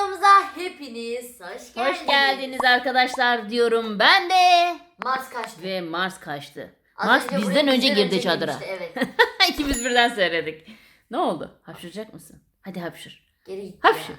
videomuza hepiniz hoş geldiniz. Hoş geldiniz arkadaşlar diyorum ben de. Mars kaçtı. Ve Mars kaçtı. Az Mars önce bizden önce girdi çadıra. girmişti, Evet. İkimiz birden söyledik. Ne oldu? Hapşıracak mısın? Hadi hapşır. Geri gitti. Hapşır.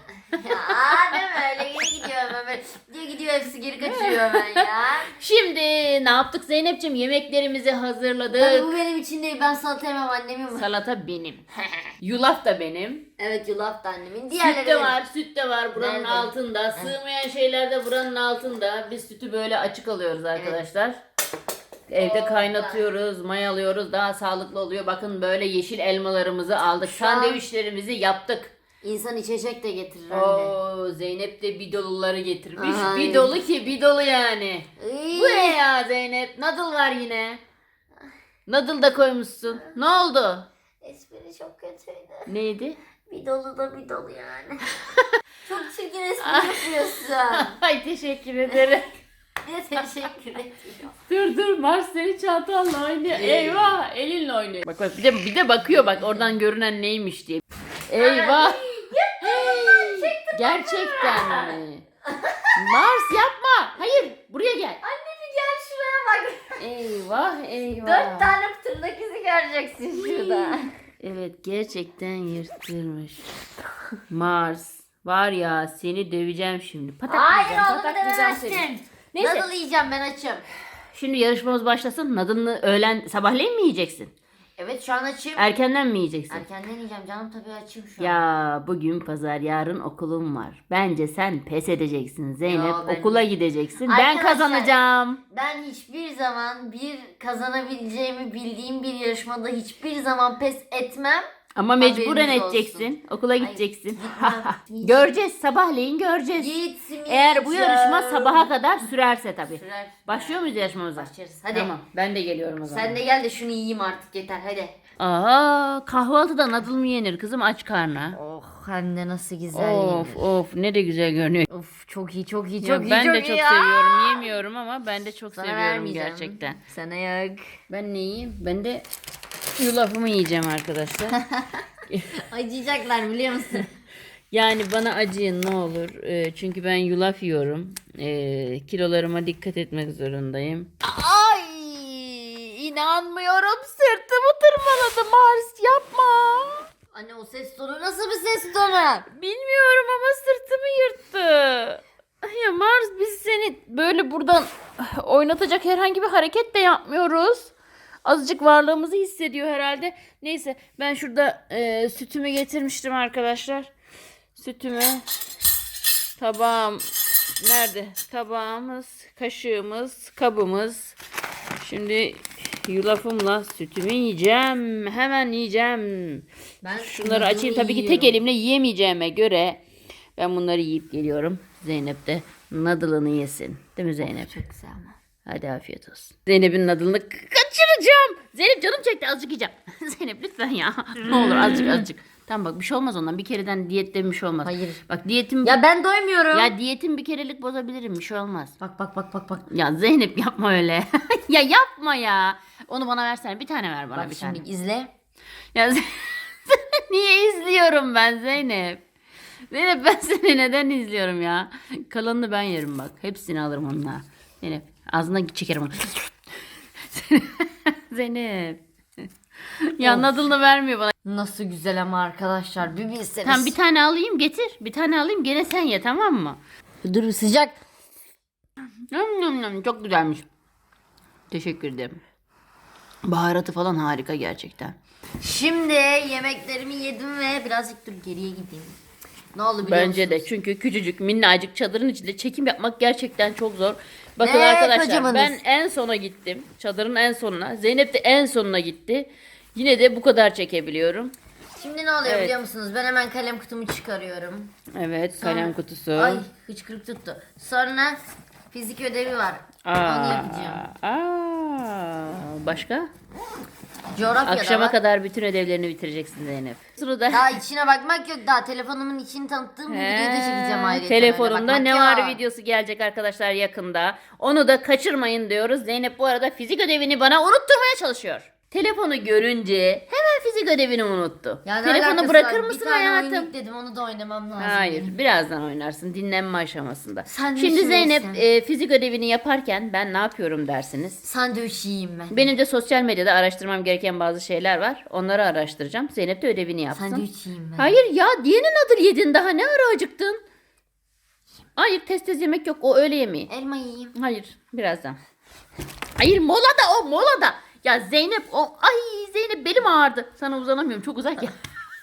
ya Aa, değil mi öyle geri gidiyor hemen. Diyor gidiyor hepsi geri kaçıyor hemen ya. Şimdi ne yaptık Zeynep'ciğim? Yemeklerimizi Tabii hazırladık. bu benim için değil ben salata yemem annemin. Salata benim. Yulaf da benim. Evet yulaf da annemin. Diğerleri Süt de benim. var, süt de var buranın Nerede? altında. Sığmayan şeyler de buranın altında. Biz sütü böyle açık alıyoruz arkadaşlar. Evde Oo, kaynatıyoruz, mayalıyoruz. Daha sağlıklı oluyor. Bakın böyle yeşil elmalarımızı aldık. Şu an- Sandviçlerimizi yaptık. İnsan içecek de getirir anne. Oo, Zeynep de bidoluları getirmiş. Ay. Bidolu ki bidolu yani. Iy. Bu ne ya Zeynep? Noodle var yine. Noodle da koymuşsun. Ne oldu? Espri çok kötüydü. Neydi? Bir dolu da bir dolu yani. çok çirkin espri yapıyorsun. Ay teşekkür ederim. Bir de teşekkür ediyorum. Dur dur Mars seni çantanla oynuyor. Eyvah elinle oynuyor. Bak bak bir de bir de bakıyor bak oradan görünen neymiş diye. Eyvah. Gerçekten mi? Mars yapma. Hayır buraya gel. Anne bir gel şuraya bak. Eyvah eyvah. Dört tane tırnak izi göreceksin şurada. Evet gerçekten yırtılmış. Mars var ya seni döveceğim şimdi. Hayır Pataklayacağım, oğlum seni. demezsin. Neyse. Nadal yiyeceğim ben açım. Şimdi yarışmamız başlasın. Nadılını öğlen sabahleyin mi yiyeceksin? Evet şu an açım. Erkenden mi yiyeceksin? Erkenden yiyeceğim canım tabii açım şu an. Ya bugün pazar yarın okulum var. Bence sen pes edeceksin Zeynep. Ya ben- Okula gideceksin. ben Arkadaşlar- kazanacağım. Ben hiçbir zaman bir kazanabileceğimi bildiğim bir yarışmada hiçbir zaman pes etmem. Ama mecburen edeceksin. Okula gideceksin. gitmem. göreceğiz sabahleyin göreceğiz. Gitmeyeceğim. Eğer bu yarışma sabaha kadar sürerse tabii. Sürer. Başlıyor muyuz yarışmamıza? Başlarız. Hadi. Tamam ben de geliyorum o zaman. Sen de gel de şunu yiyeyim artık yeter hadi. Aa kahvaltıda nadıl mı yenir kızım aç karnına? Oh hem de nasıl güzel Of of ne de güzel görünüyor. Of çok iyi çok iyi Ya çok iyi ben çok de iyi. çok Aa! seviyorum. Yemiyorum ama ben de çok Sana seviyorum vermeyeceğim. gerçekten. Sana yok. Ben ne yiyeyim? Ben de yulafımı yiyeceğim arkadaşlar. Acıyacaklar biliyor musun? yani bana acıyın ne olur. Ee, çünkü ben yulaf yiyorum. Ee, kilolarıma dikkat etmek zorundayım. Ay inanmıyorum. Sırtımı tırmaladı Mars yapma. Anne o ses tonu nasıl bir ses tonu? Bilmiyorum ama sırtımı yırttı. Ya Mars biz seni böyle buradan oynatacak herhangi bir hareket de yapmıyoruz. Azıcık varlığımızı hissediyor herhalde. Neyse ben şurada e, sütümü getirmiştim arkadaşlar. Sütümü tabağım nerede? Tabağımız, kaşığımız, kabımız. Şimdi yulafımla sütümü yiyeceğim. Hemen yiyeceğim. Ben Şunları açayım. Tabii ki tek elimle yiyemeyeceğime göre ben bunları yiyip geliyorum. Zeynep de nadılını yesin. Değil mi Zeynep? Çok güzel. Hadi afiyet olsun. Zeynep'in nadılını k- kaçıracağım. Zeynep canım çekti azıcık yiyeceğim. Zeynep lütfen ya. ne olur azıcık azıcık. Tamam bak bir şey olmaz ondan. Bir kereden diyette bir şey olmaz. Hayır. Bak diyetim Ya ben doymuyorum. ya diyetim bir kerelik bozabilirim. Bir şey olmaz. Bak bak bak bak bak. Ya Zeynep yapma öyle. ya yapma ya. Onu bana versene. Bir tane ver bana Bak bir şimdi tane. izle. Ya niye izliyorum ben Zeynep? Zeynep ben seni neden izliyorum ya? Kalanını ben yerim bak. Hepsini alırım onunla. Zeynep ağzından çekerim onu. Zeynep. ya nadılını vermiyor bana. Nasıl güzel ama arkadaşlar bir bilseniz. Tamam bir tane alayım getir. Bir tane alayım gene sen ye tamam mı? Dur sıcak. Yum, yum, yum. Çok güzelmiş. Teşekkür ederim. Baharatı falan harika gerçekten. Şimdi yemeklerimi yedim ve birazcık dur geriye gideyim. Ne oldu biliyor Bence de musunuz? çünkü küçücük minnacık çadırın içinde çekim yapmak gerçekten çok zor. Bakın Ve arkadaşlar kocamanız. ben en sona gittim. Çadırın en sonuna. Zeynep de en sonuna gitti. Yine de bu kadar çekebiliyorum. Şimdi ne oluyor Evet. biliyor musunuz? Ben hemen kalem kutumu çıkarıyorum. Evet Sonra- kalem kutusu. Ay hıçkırık tuttu. Sonra fizik ödevi var. Onu yapacağım. aa, başka? Coğrafyada Akşama var. kadar bütün ödevlerini bitireceksin Zeynep. Sırada Daha içine bakmak yok. Daha telefonumun içini tanıttığım bir videoyu da çekeceğim ayrıca. Telefonumda Öyle ne bakmak var yok. videosu gelecek arkadaşlar yakında. Onu da kaçırmayın diyoruz. Zeynep bu arada fizik ödevini bana unutturmaya çalışıyor. Telefonu görünce hemen fizik ödevini unuttu. Ya ne Telefonu alakası bırakır var? mısın bir tane hayatım? oyun yükledim onu da oynamam lazım. Hayır, benim. birazdan oynarsın dinlenme aşamasında. Sen de Şimdi Zeynep e, fizik ödevini yaparken ben ne yapıyorum dersiniz. Sandviç yiyeyim ben. Benim de sosyal medyada araştırmam gereken bazı şeyler var. Onları araştıracağım. Zeynep de ödevini yapsın. Sandviç yiyeyim ben. Hayır ya diyenin adır yedin daha ne ara acıktın? Hayır tez tez yemek yok o öğle yemeği. Elma yiyeyim. Hayır birazdan. Hayır molada o molada. Ya Zeynep o ay Zeynep belim ağrıdı. Sana uzanamıyorum çok uzak ya.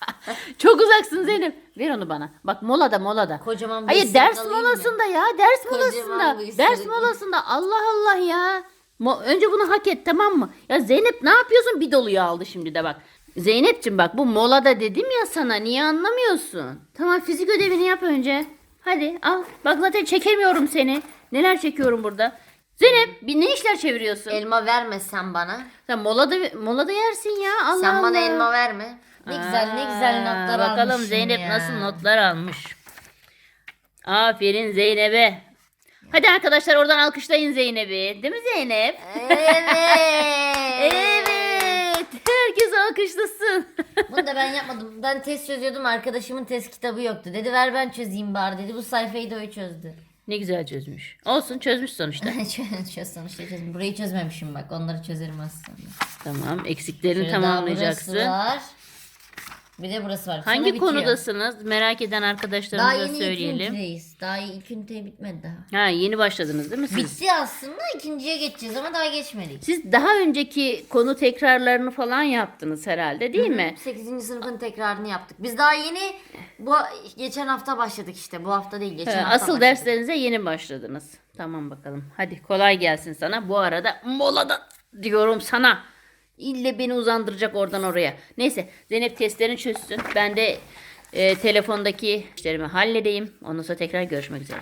çok uzaksın Zeynep. Ver onu bana. Bak molada molada. Kocaman bir Hayır ders alayım molasında ya ders Kocaman molasında. Ders molasında Allah Allah ya. Mo- Önce bunu hak et tamam mı? Ya Zeynep ne yapıyorsun? Bir doluyu aldı şimdi de bak. Zeynep'ciğim bak bu molada dedim ya sana niye anlamıyorsun? Tamam fizik ödevini yap önce. Hadi al. Bak zaten çekemiyorum seni. Neler çekiyorum burada. Zeynep bir ne işler çeviriyorsun? Elma vermesen bana. Sen molada molada yersin ya. Allah Sen bana Allah. elma verme. Ne güzel ne güzel Aa, notlar Bakalım Zeynep ya. nasıl notlar almış. Aferin Zeynep'e. Hadi arkadaşlar oradan alkışlayın Zeynep'i. Değil mi Zeynep? Evet. Evet. Herkes alkışlasın. Bunu da ben yapmadım. Ben test çözüyordum. Arkadaşımın test kitabı yoktu. Dedi ver ben çözeyim bari dedi. Bu sayfayı da o çözdü. Ne güzel çözmüş. Olsun çözmüş sonuçta. Çöz, sonuçta çözdüm. Burayı çözmemişim bak. Onları çözerim aslında. tamam eksiklerini Şöyle daha tamamlayacaksın. var. Bir de burası var. Sonra Hangi bitiyor. konudasınız? Merak eden Daha arkadaşlarımıza yeni ilk söyleyelim. üniteyiz. Daha ilk ünite bitmedi daha. Ha yeni başladınız değil mi siz? Bitti aslında. ikinciye geçeceğiz ama daha geçmedik. Siz daha önceki konu tekrarlarını falan yaptınız herhalde değil mi? 8. sınıfın tekrarını yaptık. Biz daha yeni bu geçen hafta başladık işte. Bu hafta değil geçen He, hafta Asıl başladık. derslerinize yeni başladınız. Tamam bakalım. Hadi kolay gelsin sana. Bu arada molada diyorum sana. İlle beni uzandıracak oradan oraya. Neyse Zeynep testlerini çözsün. Ben de e, telefondaki işlerimi halledeyim. Ondan sonra tekrar görüşmek üzere.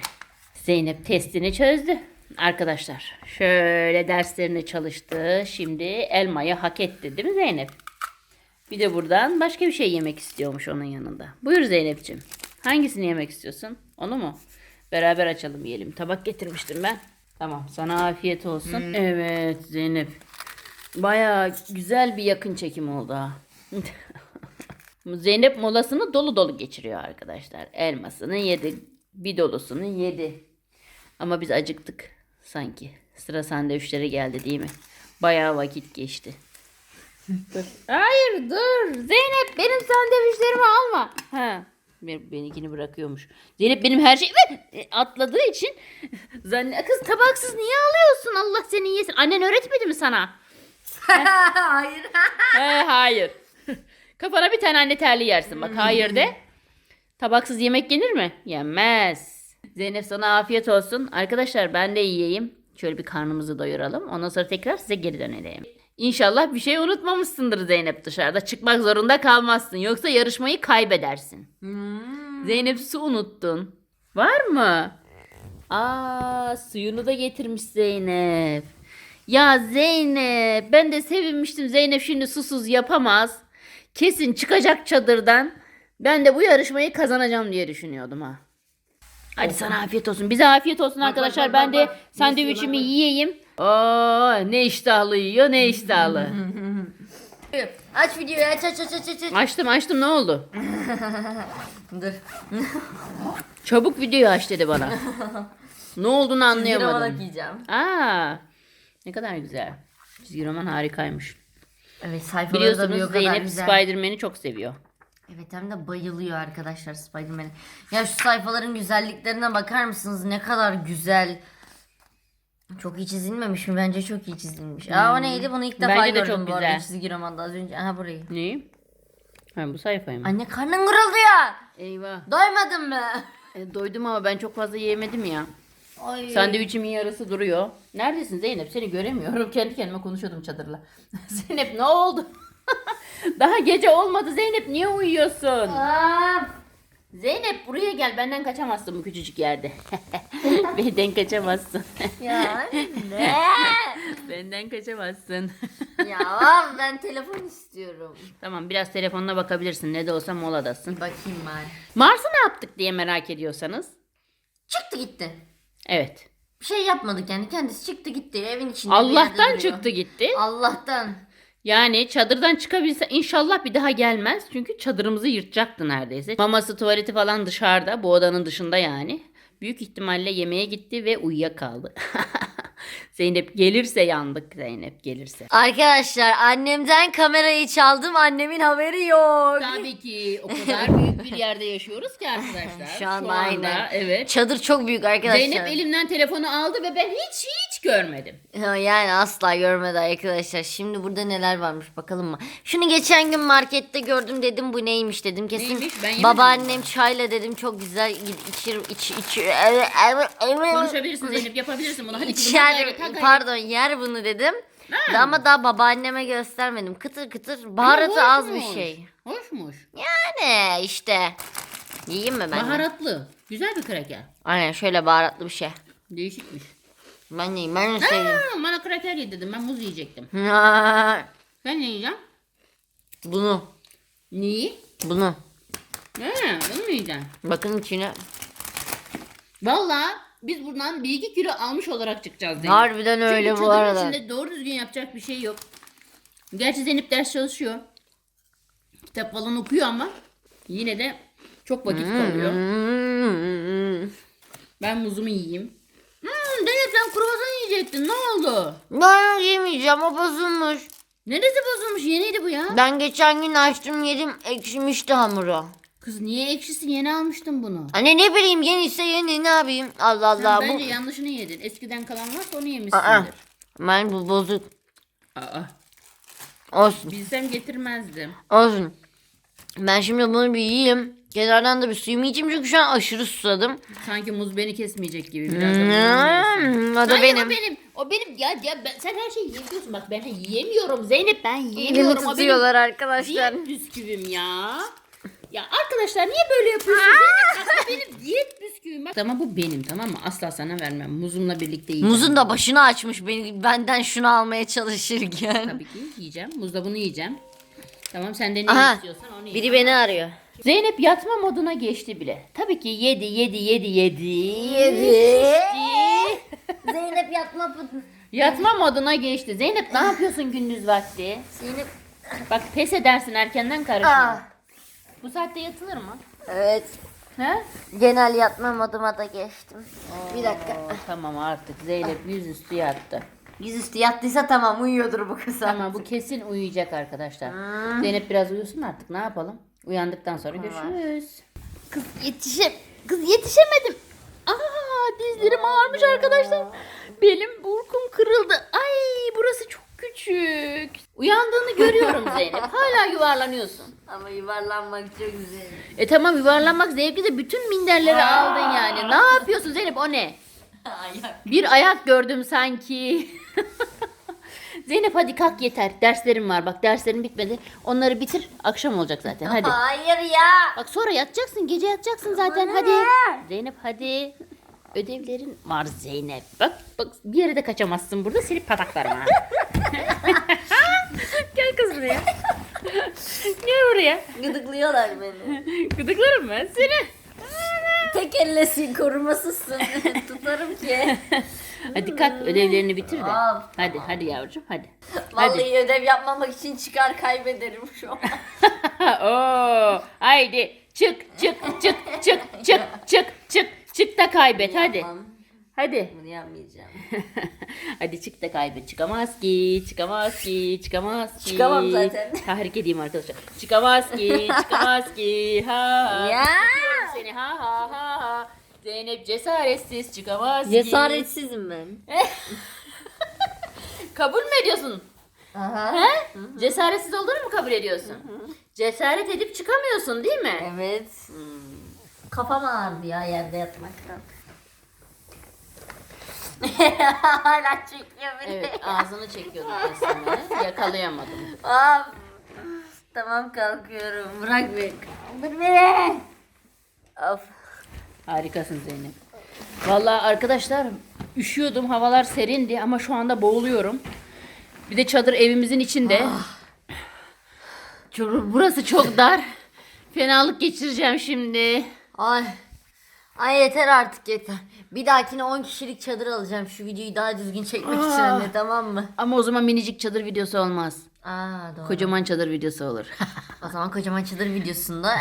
Zeynep testini çözdü. Arkadaşlar şöyle derslerini çalıştı. Şimdi elmayı hak etti değil mi Zeynep? Bir de buradan başka bir şey yemek istiyormuş onun yanında. Buyur Zeynep'ciğim. Hangisini yemek istiyorsun? Onu mu? Beraber açalım yiyelim. Tabak getirmiştim ben. Tamam sana afiyet olsun. Evet Zeynep. Baya güzel bir yakın çekim oldu ha. Zeynep molasını dolu dolu geçiriyor arkadaşlar. Elmasını yedi. Bir dolusunu yedi. Ama biz acıktık sanki. Sıra sandviçlere geldi değil mi? Bayağı vakit geçti. Dur. Hayır dur. Zeynep benim sandviçlerimi alma. Ha. Ben, benimkini bırakıyormuş. Zeynep benim her şeyimi e, atladığı için zanne kız tabaksız niye alıyorsun? Allah seni yesin. Annen öğretmedi mi sana? Hayır. He, hayır. Kafana bir tane anne terli yersin. Bak hayır de. Tabaksız yemek yenir mi? Yenmez. Zeynep sana afiyet olsun. Arkadaşlar ben de yiyeyim. Şöyle bir karnımızı doyuralım. Ondan sonra tekrar size geri dönelim. İnşallah bir şey unutmamışsındır Zeynep dışarıda. Çıkmak zorunda kalmazsın. Yoksa yarışmayı kaybedersin. Zeynep su unuttun. Var mı? Aa suyunu da getirmiş Zeynep. Ya Zeynep ben de sevinmiştim. Zeynep şimdi susuz yapamaz. Kesin çıkacak çadırdan. Ben de bu yarışmayı kazanacağım diye düşünüyordum ha. Hadi sana afiyet olsun. Bize afiyet olsun bak, arkadaşlar. bak, ben bak, de bak. sandviçimi bak, bak. yiyeyim. Oo ne iştahlı yiyor ne iştahlı. Aç videoyu aç aç aç aç aç. aç. açtım açtım ne oldu? Dur. Çabuk videoyu aç dedi bana. ne olduğunu Çizgi roman anlayamadım. okuyacağım. Aa, ne kadar güzel. Çizgi roman harikaymış. Evet sayfaları da Biliyorsunuz kadar Zeynep güzel. Spider-Man'i çok seviyor. Evet hem de bayılıyor arkadaşlar Spider-Man'e. Ya şu sayfaların güzelliklerine bakar mısınız? Ne kadar güzel. Çok iyi çizilmemiş mi? Bence çok iyi çizilmiş. Aa o neydi? Bunu ilk defa Hmm. Bence de gördüm çok bu arada güzel. çizgi romanda az önce. Aha burayı. Ne? Ha bu sayfayı mı? Anne karnın kırıldı ya. Eyvah. Doymadın mı? E, doydum ama ben çok fazla yiyemedim ya. Ay. Sandviçimin yarısı duruyor. Neredesin Zeynep? Seni göremiyorum. Kendi kendime konuşuyordum çadırla. Zeynep ne oldu? Daha gece olmadı Zeynep niye uyuyorsun? Aa, Zeynep buraya gel benden kaçamazsın bu küçücük yerde. benden kaçamazsın. ya ne? benden kaçamazsın. ya ben telefon istiyorum. tamam biraz telefonuna bakabilirsin. Ne de olsa moladasın. Bakayım bari. Mars'ı ne yaptık diye merak ediyorsanız. Çıktı gitti. Evet. Bir şey yapmadık yani kendisi çıktı gitti evin içinde. bir yerde Allah'tan duruyor. çıktı gitti. Allah'tan. Yani çadırdan çıkabilse inşallah bir daha gelmez. Çünkü çadırımızı yırtacaktı neredeyse. Maması, tuvaleti falan dışarıda. Bu odanın dışında yani. Büyük ihtimalle yemeğe gitti ve uyuyakaldı. Zeynep gelirse yandık Zeynep gelirse. Arkadaşlar annemden kamerayı çaldım. Annemin haberi yok. Tabii ki o kadar büyük bir yerde yaşıyoruz ki arkadaşlar. Şu anda aynen. Evet. Çadır çok büyük arkadaşlar. Zeynep elimden telefonu aldı ve ben hiç hiç görmedim. Yani asla görmedi arkadaşlar. Şimdi burada neler varmış bakalım mı? Şunu geçen gün markette gördüm dedim bu neymiş dedim. Kesin Neymiş? Ben yemedim babaannem çayla dedim çok güzel içir içi içi Konuşabilirsin Zeynep yapabilirsin bunu. Hadi kızım, Hadi. pardon yer bunu dedim. Ha. Ama daha babaanneme göstermedim. Kıtır kıtır baharatı Ama az bir hoşmuş. şey. Hoşmuş. Yani işte. Yiyeyim mi ben? de? Baharatlı. Güzel bir kraker. Aynen şöyle baharatlı bir şey. Değişikmiş. Ben yiyeyim ben de seveyim. Aa, bana kraker yedirdim. Ben muz yiyecektim. Ben ne yiyeceğim? bunu. Neyi? Bunu. He, bunu mu yiyeceğim? Bakın içine. Valla biz buradan bir iki kilo almış olarak çıkacağız Zeynep. Harbiden Çünkü öyle bu çadırın arada. içinde doğru düzgün yapacak bir şey yok. Gerçi Zeynep ders çalışıyor. Kitap falan okuyor ama yine de çok vakit kalıyor. Hmm. Ben muzumu yiyeyim. Hmm, Zeynep sen kruvasan yiyecektin. Ne oldu? Ben yemeyeceğim o bozulmuş. Neresi bozulmuş? Yeniydi bu ya. Ben geçen gün açtım yedim ekşimişti hamuru. Kız niye ekşisi yeni almıştın bunu? Anne ne bileyim yeniyse yeni ne yapayım? Allah Allah Sen bu. bence yanlışını yedin. Eskiden kalan varsa onu Aa, yemişsindir. ben bu bozuk. Aa, Olsun bilsem getirmezdim. olsun. Ben şimdi bunu bir yiyeyim. Kenardan da bir suyumu içeyim çünkü şu an aşırı susadım. Sanki muz beni kesmeyecek gibi biraz da muzum yesin. Hmm, o da Hayır, benim. O benim. O benim. Ya, ya ben, sen her şeyi yiyorsun. Bak ben yiyemiyorum Zeynep. Ben Elimi yiyemiyorum. Benim tutuyorlar arkadaşlar. diyet bisküvim ya. Ya arkadaşlar niye böyle yapıyorsunuz? Bu benim diyet bisküvim. Bak. Ama bu benim tamam mı? Asla sana vermem. Muzumla birlikte yiyeceğim. Muzun da başını açmış beni benden şunu almaya çalışırken. Tabii ki yiyeceğim. Muzla bunu yiyeceğim. Tamam sen de ne Aha, istiyorsan onu ye. Biri beni arıyor. Zeynep yatma moduna geçti bile. Tabii ki yedi yedi yedi yedi. Yedi. Zeynep yatma Yatma moduna geçti. Zeynep ne yapıyorsun gündüz vakti? Zeynep. Bak pes edersin erkenden karışma. Aa, Bu saatte yatılır mı? evet. He? Genel yatma moduma da geçtim. Bir dakika. Oo, tamam artık Zeynep yüzüstü yattı. Yüzüstü yattıysa tamam uyuyordur bu kız. Tamam bu kesin uyuyacak arkadaşlar. Zeynep biraz uyusun artık ne yapalım? Uyandıktan sonra görüşürüz. Kız yetişem kız yetişemedim. Aa dizlerim ağrımış arkadaşlar. Belim burkum kırıldı. Ay burası çok küçük. Uyandığını görüyorum Zeynep. Hala yuvarlanıyorsun. Ama yuvarlanmak çok güzel. E tamam yuvarlanmak zevkli de bütün minderleri aldın yani. Ne yapıyorsun Zeynep o ne? Ayak. Bir ayak gördüm sanki. Zeynep hadi kalk yeter. Derslerim var. Bak derslerim bitmedi. Onları bitir. Akşam olacak zaten. Hadi. Hayır ya. Bak sonra yatacaksın. Gece yatacaksın zaten. Hadi. Zeynep hadi. Ödevlerin var Zeynep. Bak bak bir yere de kaçamazsın burada. Seni pataklarım ha. Gel kız buraya. Gel buraya. Gıdıklıyorlar beni. Gıdıklarım ben seni. Tek ellesin korumasızsın. Tutarım ki. Hadi kalk ödevlerini bitir de. Tamam. Hadi hadi yavrucuğum hadi. Hadi. Vallahi ödev yapmamak için çıkar kaybederim şu an. Oo, haydi çık çık çık çık çık çık çık çık da kaybet hadi. Yapmam. Hadi. Bunu yapmayacağım. hadi çık da kaybet. Çıkamaz ki, çıkamaz ki, çıkamaz ki. Çıkamam zaten. Tahrik edeyim arkadaşlar. Çıkamaz ki, çıkamaz ki. Ha. ha. Ya. Tutuyorum seni ha ha ha ha. Zeynep cesaretsiz çıkamaz ki. Cesaretsizim ben. Kabul mü ediyorsun? Aha. He? Cesaretsiz olduğunu mu kabul ediyorsun? Cesaret edip çıkamıyorsun değil mi? Evet. Kafam ağrıdı ya yerde yatmaktan. Hala çekiyor beni. Evet ağzını çekiyordum beslemeni. Yakalayamadım. Aa, tamam kalkıyorum. Bırak beni. Kaldır beni. Of. Harikasın Zeynep. Vallahi arkadaşlar üşüyordum. Havalar serindi ama şu anda boğuluyorum. Bir de çadır evimizin içinde. Çok- Burası çok dar. Fenalık geçireceğim şimdi. Ay. Ay yeter artık yeter. Bir dahakine 10 kişilik çadır alacağım. Şu videoyu daha düzgün çekmek için Aa. anne tamam mı? Ama o zaman minicik çadır videosu olmaz. Aa doğru. Kocaman çadır videosu olur. O zaman kocaman çadır videosunda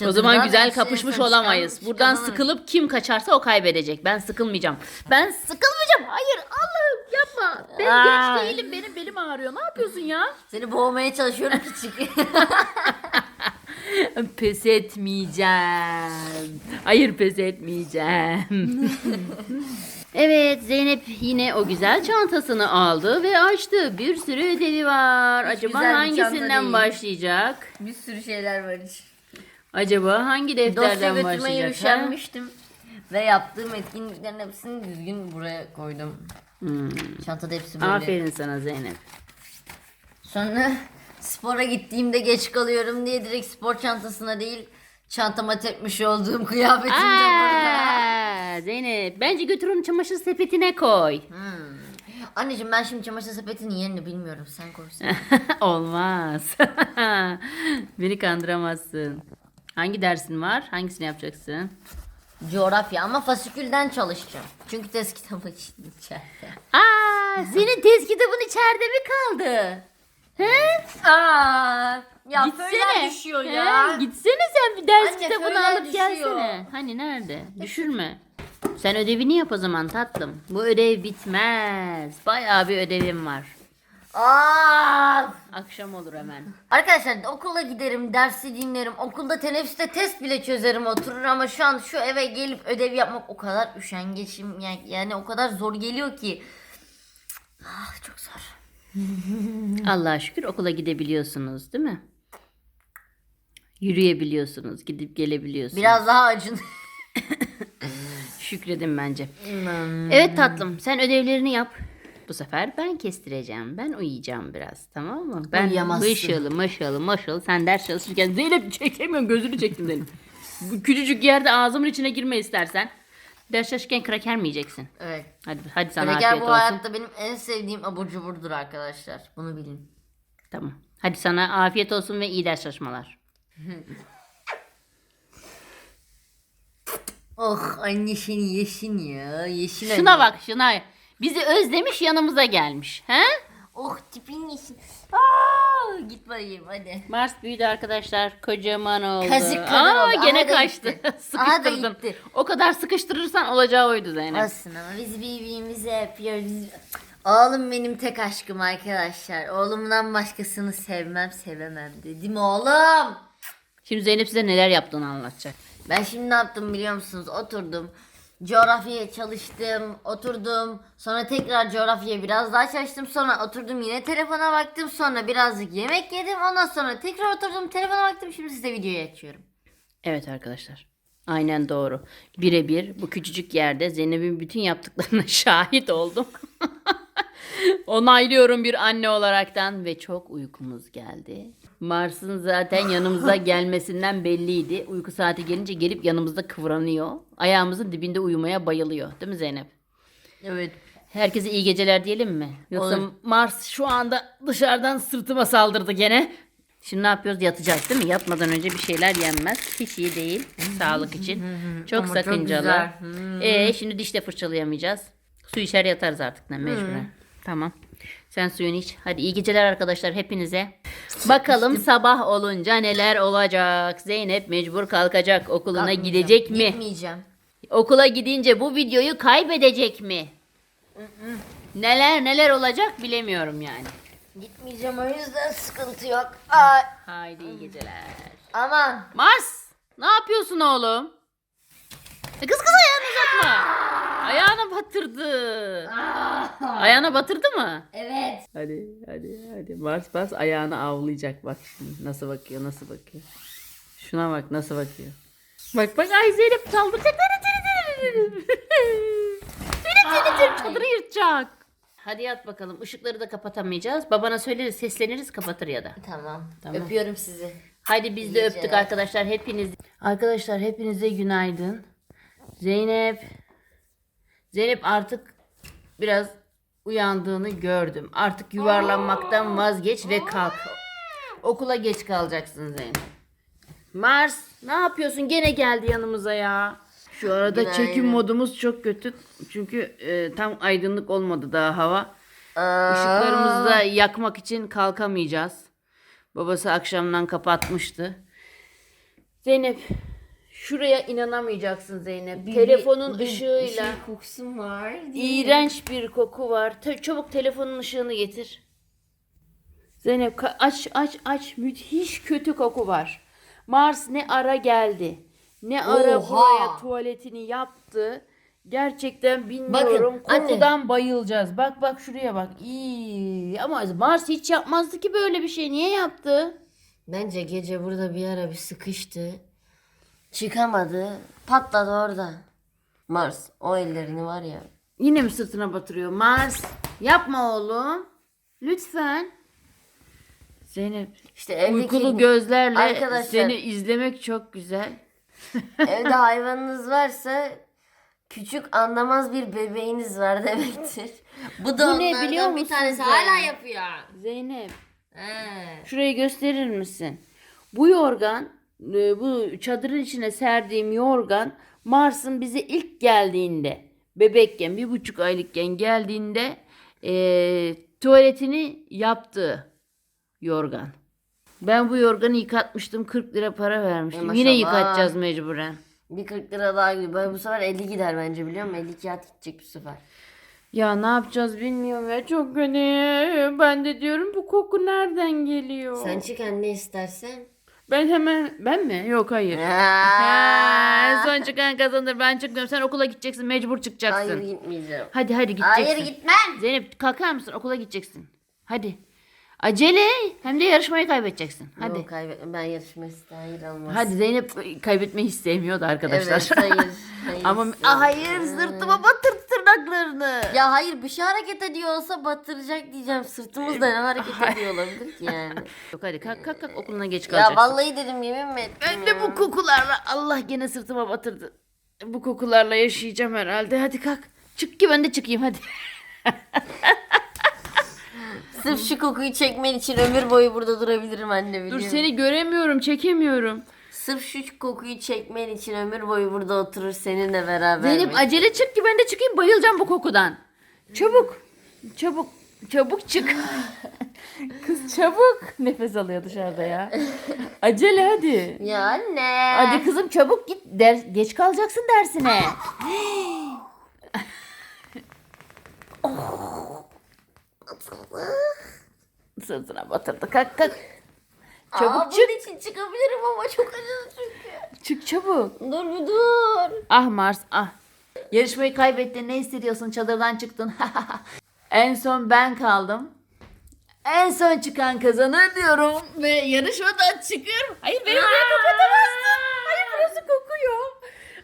en- o zaman güzel kapışmış olamayız. çıkan Buradan kazanır. sıkılıp kim kaçarsa o kaybedecek. Ben sıkılmayacağım. Ben sıkılmayacağım. Hayır Allah'ım yapma. Ben Aa. genç değilim. Benim belim ağrıyor. Ne yapıyorsun ya? Seni boğmaya çalışıyorum küçük. Pes etmeyeceğim. Hayır pes etmeyeceğim. evet Zeynep yine o güzel çantasını aldı ve açtı. Bir sürü ödevi var. Hiç Acaba güzel bir çanta hangisinden değil. başlayacak? bir sürü şeyler var hiç. Acaba hangi Dosya defterden götürmeye başlayacak? ha? üşenmiştim. Ve yaptığım etkinliklerin hepsini düzgün buraya koydum. Hmm. Çantada hepsi böyle. Aferin sana Zeynep. Sonra spora gittiğimde geç kalıyorum diye direkt spor çantasına değil çantama tepmiş olduğum kıyafetim de burada. Aa, Zeynep bence götür onu çamaşır sepetine koy. Hmm. Anneciğim ben şimdi çamaşır sepetinin yerini bilmiyorum. Sen koysun. Olmaz. Beni kandıramazsın. Hangi dersin var? Hangisini yapacaksın? Coğrafya ama fasikülden çalışacağım. Çünkü test kitabı içeride. Aa, senin test kitabın içeride mi kaldı? He? Aa, ya Gitsene. düşüyor He, ya. Gitsene sen bir ders Anne, kitabını föyler alıp düşüyor. gelsene. Hani nerede? Düşürme. Sen ödevini yap o zaman tatlım. Bu ödev bitmez. Bayağı bir ödevim var. Aa! Akşam olur hemen. Arkadaşlar okula giderim, dersi dinlerim. Okulda teneffüste test bile çözerim oturur ama şu an şu eve gelip ödev yapmak o kadar üşengeçim yani, yani o kadar zor geliyor ki. Ah çok zor. Allah'a şükür okula gidebiliyorsunuz değil mi? Yürüyebiliyorsunuz, gidip gelebiliyorsunuz. Biraz daha acın. Şükredin bence. Evet tatlım, sen ödevlerini yap. Bu sefer ben kestireceğim. Ben uyuyacağım biraz tamam mı? Ben Uyuyamazsın. mışıl mışıl mışıl sen ders çalışırken Zeynep çekemiyorum gözünü çektim senin. Bu küçücük yerde ağzımın içine girme istersen. Ders çalışırken kraker mi yiyeceksin? evet. Hadi hadi sana Kraker afiyet bu olsun. hayatta benim en sevdiğim abur cuburdur arkadaşlar. Bunu bilin. Tamam. Hadi sana afiyet olsun ve iyi ders çalışmalar. Oh anne seni yesin ya. Yesin Şuna anne. bak şuna. Bizi özlemiş yanımıza gelmiş. He? Oh tipin yesin. Aa, git bakayım hadi. Mars büyüdü arkadaşlar. Kocaman oldu. Kazık kadar Aa, oldu. gene Aha da kaçtı. gitti. Aha da Sıkıştırdın. gitti. O kadar sıkıştırırsan olacağı oydu Zeynep. Olsun ama biz birbirimizi yapıyoruz. Oğlum benim tek aşkım arkadaşlar. Oğlumdan başkasını sevmem sevemem dedim oğlum. Şimdi Zeynep size neler yaptığını anlatacak. Ben şimdi ne yaptım biliyor musunuz? Oturdum. Coğrafyaya çalıştım, oturdum. Sonra tekrar coğrafyaya biraz daha çalıştım. Sonra oturdum yine telefona baktım. Sonra birazcık yemek yedim. Ondan sonra tekrar oturdum telefona baktım. Şimdi size videoyu açıyorum. Evet arkadaşlar. Aynen doğru. Birebir bu küçücük yerde Zeynep'in bütün yaptıklarına şahit oldum. Onaylıyorum bir anne olaraktan ve çok uykumuz geldi. Mars'ın zaten yanımıza gelmesinden belliydi. Uyku saati gelince gelip yanımızda kıvranıyor. Ayağımızın dibinde uyumaya bayılıyor. Değil mi Zeynep? Evet. Herkese iyi geceler diyelim mi? Yoksa Olur. Mars şu anda dışarıdan sırtıma saldırdı gene. Şimdi ne yapıyoruz? Yatacağız değil mi? Yatmadan önce bir şeyler yenmez. Hiç iyi değil sağlık için. Çok Ama çok sakıncalı. güzel. Ee, şimdi diş de fırçalayamayacağız. Su içer yatarız artık ne mecburen. Tamam. Sen suyunu iç. Hadi iyi geceler arkadaşlar hepinize. Bakalım sabah olunca neler olacak. Zeynep mecbur kalkacak. Okuluna Kalkmayacağım. gidecek mi? Gitmeyeceğim. Okula gidince bu videoyu kaybedecek mi? Neler neler olacak bilemiyorum yani. Gitmeyeceğim o yüzden sıkıntı yok. Ay, Haydi iyi geceler. aman. Mars ne yapıyorsun oğlum? E, Kız kız ayağını uzatma. Ayağına batırdı. Ayağına batırdı mı? Evet. Hadi hadi hadi Mars bas ayağını avlayacak bak şimdi nasıl bakıyor nasıl bakıyor. Şuna bak nasıl bakıyor. Bak bak ay Zeynep saldıracak. Zeynep Zeynep Zeynep çadırı yırtacak. Hadi yat bakalım. Işıkları da kapatamayacağız. Babana söyleriz, sesleniriz, kapatır ya da. Tamam. Tamam. Öpüyorum sizi. Haydi biz İyi de öptük geceler. arkadaşlar hepiniz. Arkadaşlar hepinize günaydın. Zeynep Zeynep artık biraz uyandığını gördüm. Artık yuvarlanmaktan vazgeç ve kalk. Okula geç kalacaksın Zeynep. Mars ne yapıyorsun? Gene geldi yanımıza ya. Şu arada Günaydın. çekim modumuz çok kötü. Çünkü e, tam aydınlık olmadı daha hava. Işıklarımızı da yakmak için kalkamayacağız. Babası akşamdan kapatmıştı. Zeynep şuraya inanamayacaksın Zeynep. Telefonun ışığıyla Bir şey kokusu var. iğrenç bir koku var. Te- çabuk telefonun ışığını getir. Zeynep ka- aç aç aç müthiş kötü koku var. Mars ne ara geldi. Ne ara Oha! buraya tuvaletini yaptı. Gerçekten bilmiyorum. Bakın, anne. Kokudan bayılacağız. Bak bak şuraya bak. İyi. Ama Mars hiç yapmazdı ki böyle bir şey. Niye yaptı? Bence gece burada bir ara bir sıkıştı. Çıkamadı. Patladı orada. Mars o ellerini var ya. Yine mi sırtına batırıyor? Mars yapma oğlum. Lütfen. Zeynep İşte evdeki uykulu gözlerle Arkadaşlar- seni izlemek çok güzel. evde hayvanınız varsa küçük anlamaz bir bebeğiniz var demektir. Bu da Bu ne biliyor bir tanesi sen? hala yapıyor. Zeynep He. şurayı gösterir misin? Bu yorgan e, bu çadırın içine serdiğim yorgan Mars'ın bize ilk geldiğinde bebekken bir buçuk aylıkken geldiğinde e, tuvaletini yaptığı yorgan. Ben bu yorganı yıkatmıştım 40 lira para vermiştim. E, Yine yıkatacağız mecburen. Bir 40 lira daha gidiyor. Ben bu sefer 50 gider bence biliyor musun? 50 kağıt gidecek bu sefer. Ya ne yapacağız bilmiyorum ya çok kötü. Ben de diyorum bu koku nereden geliyor? Sen çık anne istersen. Ben hemen ben mi? Yok hayır. Ha, son çıkan kazanır. Ben çıkmıyorum. Sen okula gideceksin. Mecbur çıkacaksın. Hayır gitmeyeceğim. Hadi hadi gideceksin. Hayır gitmem. Zeynep kalkar mısın? Okula gideceksin. Hadi. Acele. Hem de yarışmayı kaybedeceksin. Hadi. Yok kaybet ben yarışmak hayır olmaz. Hadi Zeynep kaybetmeyi hiç sevmiyordu arkadaşlar. Evet hayır. hayır Ama istemiyorum. hayır sırtıma batırdı tırnaklarını. Ya hayır bir şey hareket ediyor olsa batıracak diyeceğim. Sırtımızda ne hareket ediyor olabilir ki yani. Yok hadi kalk kalk kalk okuluna geç kalacaksın. ya vallahi dedim yemin mi ettim Ben de ya? bu kokularla Allah gene sırtıma batırdı. Bu kokularla yaşayacağım herhalde. Hadi kalk. Çık ki ben de çıkayım hadi. Sırf şu kokuyu çekmen için ömür boyu burada durabilirim anne biliyor Dur seni göremiyorum, çekemiyorum. Sırf şu kokuyu çekmen için ömür boyu burada oturur seninle beraber. Zeynep acele çık ki ben de çıkayım bayılacağım bu kokudan. Çabuk. Çabuk. Çabuk çık. Kız çabuk. Nefes alıyor dışarıda ya. Acele hadi. Ya anne. Hadi kızım çabuk git. Ders, geç kalacaksın dersine. Sırtına batırdı. Kalk kalk. Çabuk Aa, çık. Bunun için çıkabilirim ama çok acıdı çünkü. Çık çabuk. Dur bir dur. Ah Mars ah. Yarışmayı kaybettin. Ne hissediyorsun? Çadırdan çıktın. en son ben kaldım. En son çıkan kazanır diyorum. Ve yarışmadan çıkıyorum. Hayır beni oraya kapatamazdın. Hayır burası kokuyor.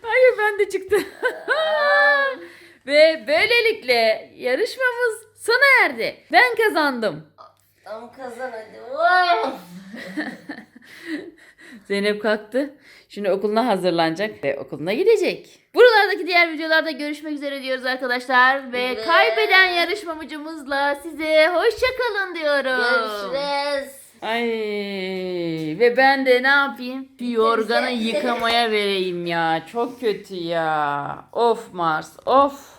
Hayır ben de çıktım. Ve böylelikle yarışmamız sona erdi. Ben kazandım. Tam kazan hadi. Zeynep kalktı. Şimdi okuluna hazırlanacak ve okuluna gidecek. Buralardaki diğer videolarda görüşmek üzere diyoruz arkadaşlar. Ve Evet. kaybeden yarışmacımızla size hoşça kalın diyorum. Görüşürüz. Ay ve ben de ne yapayım? Bir yorganı yıkamaya vereyim ya. Çok kötü ya. Of Mars of.